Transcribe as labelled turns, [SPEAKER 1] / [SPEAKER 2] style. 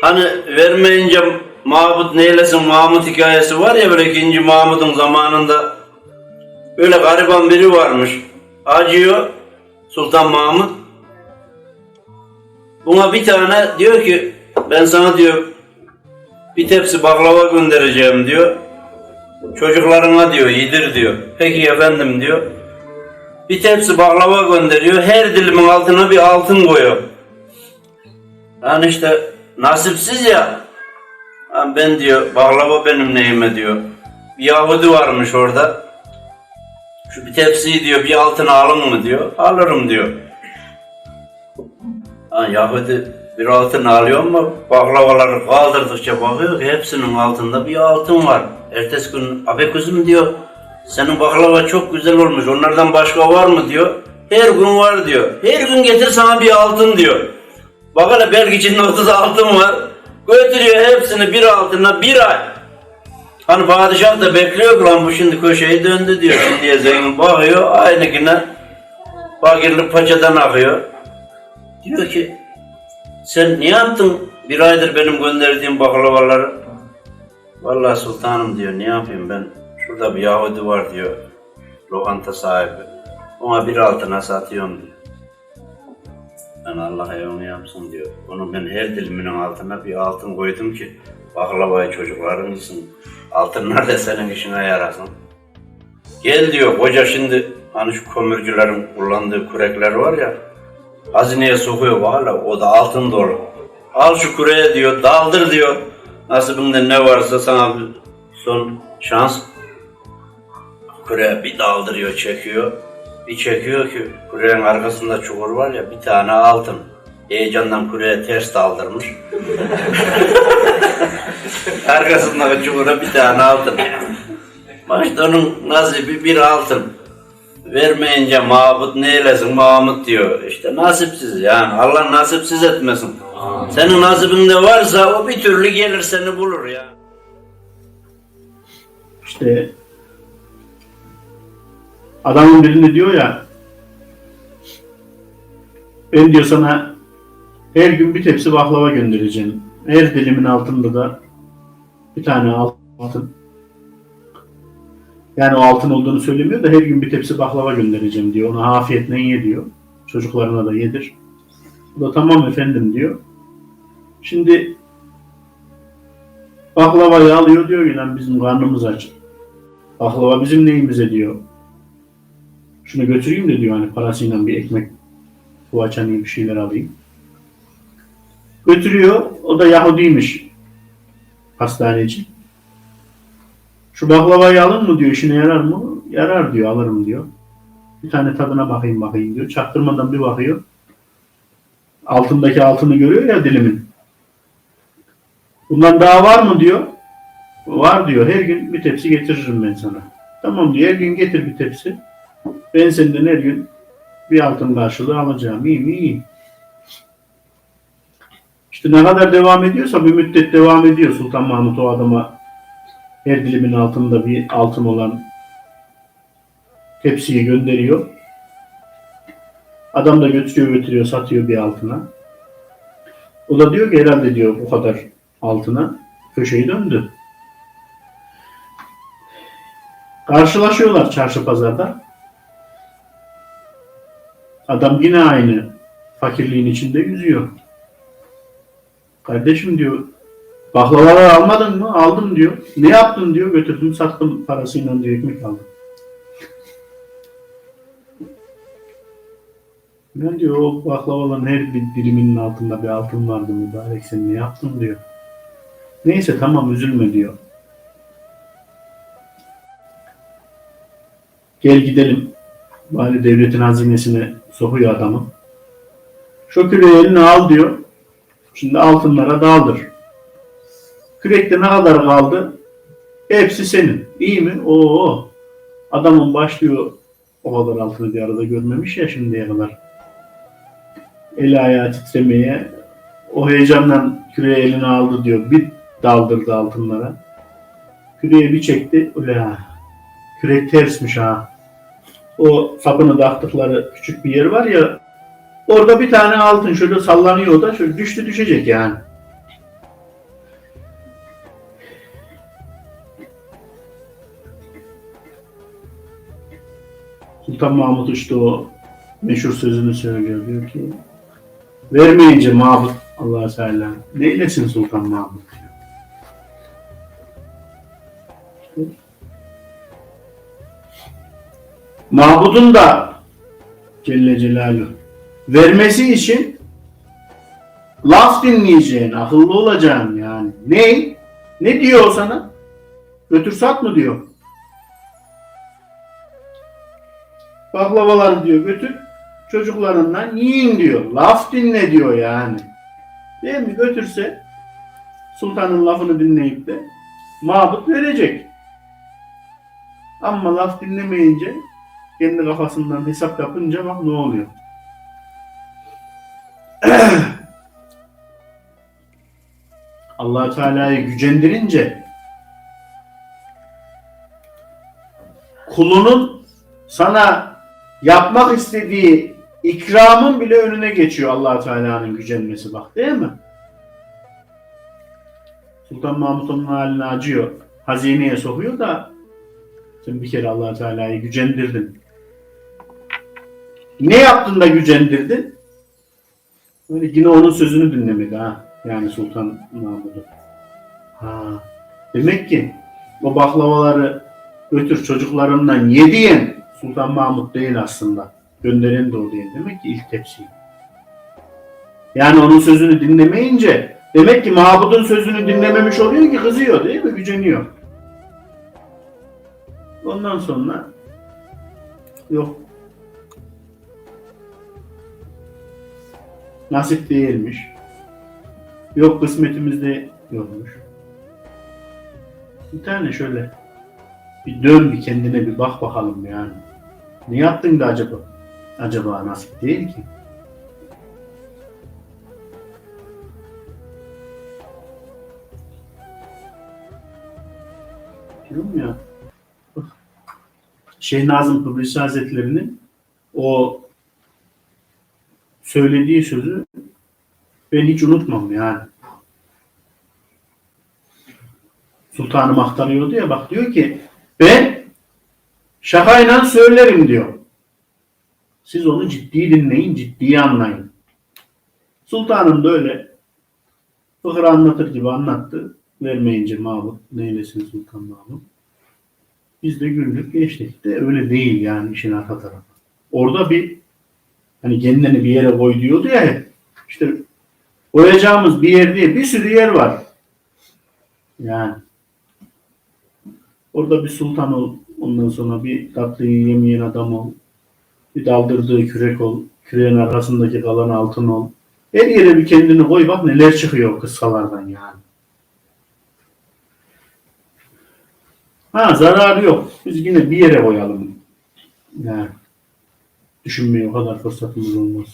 [SPEAKER 1] Hani vermeyince Mahmut neylesin Mahmut hikayesi var ya böyle ikinci Mahmut'un zamanında böyle gariban biri varmış. Acıyor Sultan Mahmut. Buna bir tane diyor ki ben sana diyor bir tepsi baklava göndereceğim diyor. Çocuklarına diyor yedir diyor. Peki efendim diyor. Bir tepsi baklava gönderiyor. Her dilimin altına bir altın koyuyor. Yani işte nasipsiz ya. Ben diyor baklava benim neyime diyor. Bir Yahudi varmış orada. Şu bir tepsiyi diyor bir altına alın mı diyor. Alırım diyor. Ha, Yahudi bir altın alıyor ama baklavaları kaldırdıkça bakıyor ki hepsinin altında bir altın var. Ertesi gün abi kızım diyor senin baklava çok güzel olmuş onlardan başka var mı diyor. Her gün var diyor. Her gün getir sana bir altın diyor. Bak hele belki içinde 30 altın var. Götürüyor hepsini bir altına bir ay. Hani padişah da bekliyor lan bu şimdi köşeyi döndü diyor. Şimdiye zengin bakıyor aynı güne fakirlik paçadan akıyor. Diyor ki sen niye yaptın bir aydır benim gönderdiğim baklavaları? Vallahi sultanım diyor ne yapayım ben şurada bir Yahudi var diyor lokanta sahibi. Ona bir altına satıyorum diyor. Ben Allah onu yapsın diyor. Onu ben her dilimin altına bir altın koydum ki baklavayı çocukların yesin. Altınlar da senin işine yarasın. Gel diyor koca şimdi hani şu kömürcülerin kullandığı kürekler var ya hazineye sokuyor hala o da altın dolu. Al şu küreğe diyor daldır diyor. Nasibinde ne varsa sana son şans. Küreğe bir daldırıyor çekiyor. Bir çekiyor ki küreğin arkasında çukur var ya bir tane altın. Heyecandan küreğe ters daldırmış. Arkasındaki çukura bir tane altın. Başta onun nasibi bir altın. Vermeyince Mahmut neylesin Mahmut diyor. İşte nasipsiz yani Allah nasipsiz etmesin. Senin nasibinde varsa o bir türlü gelir seni bulur ya.
[SPEAKER 2] İşte adamın birinde diyor ya ben diyor sana her gün bir tepsi baklava göndereceğim. Her dilimin altında da bir tane altın. Yani o altın olduğunu söylemiyor da her gün bir tepsi baklava göndereceğim diyor. Ona afiyetle ye diyor. Çocuklarına da yedir. O da tamam efendim diyor. Şimdi baklavayı alıyor diyor ki lan bizim karnımız aç. Baklava bizim neyimize diyor. Şunu götüreyim de diyor hani parasıyla bir ekmek poğaça bir şeyler alayım. Götürüyor. O da Yahudiymiş. Hastaneci. Şu baklavayı alın mı diyor. işine yarar mı? Yarar diyor. Alırım diyor. Bir tane tadına bakayım bakayım diyor. Çaktırmadan bir bakıyor. Altındaki altını görüyor ya dilimin. Bundan daha var mı diyor. Var diyor. Her gün bir tepsi getiririm ben sana. Tamam diyor. Her gün getir bir tepsi. Ben senden her gün bir altın karşılığı alacağım. İyi mi? İyi. İşte ne kadar devam ediyorsa bir müddet devam ediyor Sultan Mahmut o adama her dilimin altında bir altın olan tepsiyi gönderiyor. Adam da götürüyor götürüyor satıyor bir altına. O da diyor ki herhalde diyor bu kadar altına köşeyi döndü. Karşılaşıyorlar çarşı pazarda. Adam yine aynı fakirliğin içinde yüzüyor. Kardeşim diyor baklavaları almadın mı? Aldım diyor. Ne yaptın diyor. Götürdüm sattım parasıyla diyor ekmek aldım. Ben diyor o baklavaların her bir diliminin altında bir altın vardı mübarek sen ne yaptın diyor. Neyse tamam üzülme diyor. Gel gidelim. Bari devletin hazinesine sokuyor adamı. Şu küreği eline al diyor. Şimdi altınlara daldır. Kürekte ne kadar kaldı? Hepsi senin. İyi mi? Oo. Adamın başlıyor o kadar altını bir arada görmemiş ya şimdiye kadar. Eli ayağı titremeye. O heyecandan küreği eline aldı diyor. Bir daldırdı altınlara. Küreği bir çekti. Ula. Kürek tersmiş ha o sapını taktıkları küçük bir yer var ya orada bir tane altın şöyle sallanıyor da şöyle düştü düşecek yani. Sultan Mahmut işte o meşhur sözünü söylüyor. Diyor ki vermeyince Mahmut Allah Teala neylesin Sultan Mahmut? İşte Mahmud'un da Celle Celaluhu vermesi için laf dinleyeceğin, akıllı olacaksın yani. Ne? Ne diyor o sana? Götür sat mı diyor. Baklavaları diyor götür çocuklarından yiyin diyor. Laf dinle diyor yani. Değil mi? Götürse sultanın lafını dinleyip de mabut verecek. Ama laf dinlemeyince kendi kafasından hesap yapınca bak ne oluyor. allah Teala'yı gücendirince kulunun sana yapmak istediği ikramın bile önüne geçiyor allah Teala'nın gücenmesi bak değil mi? Sultan Mahmut onun haline acıyor. Hazineye sokuyor da sen bir kere allah Teala'yı gücendirdin. Ne yaptın da gücendirdin? Böyle yine onun sözünü dinlemedi ha. Yani Sultan Mahmud'u. Ha. Demek ki o baklavaları götür çocuklarından ye diyen Sultan Mahmud değil aslında. Gönderen de o değil. Demek ki ilk tepsi. Yani onun sözünü dinlemeyince demek ki Mahmud'un sözünü dinlememiş oluyor ki kızıyor değil mi? Güceniyor. Ondan sonra yok nasip değilmiş. Yok kısmetimizde yokmuş. Bir tane şöyle bir dön bir kendine bir bak bakalım yani. Ne yaptın da acaba? Acaba nasip değil ki. Diyorum ya. Şeyh Nazım Kıbrıs Hazretleri'nin o söylediği sözü ben hiç unutmam yani. Sultanım aktarıyordu ya bak diyor ki ben şakayla söylerim diyor. Siz onu ciddi dinleyin, ciddi anlayın. Sultanım da öyle fıkra anlatır gibi anlattı. Vermeyince Mahmut, neylesin Sultan Mahmut. Biz de güldük geçtik de öyle değil yani işin arka tarafı. Orada bir hani kendini bir yere koy diyordu ya. İşte koyacağımız bir yer değil bir sürü yer var. Yani orada bir sultan ol, ondan sonra bir tatlıyı yemeyen adam ol, bir daldırdığı kürek ol, küreğin arkasındaki kalan altın ol. Her yere bir kendini koy bak neler çıkıyor kıssalardan yani. Ha zararı yok. Biz yine bir yere koyalım. Yani düşünmeye o kadar fırsatımız olmaz.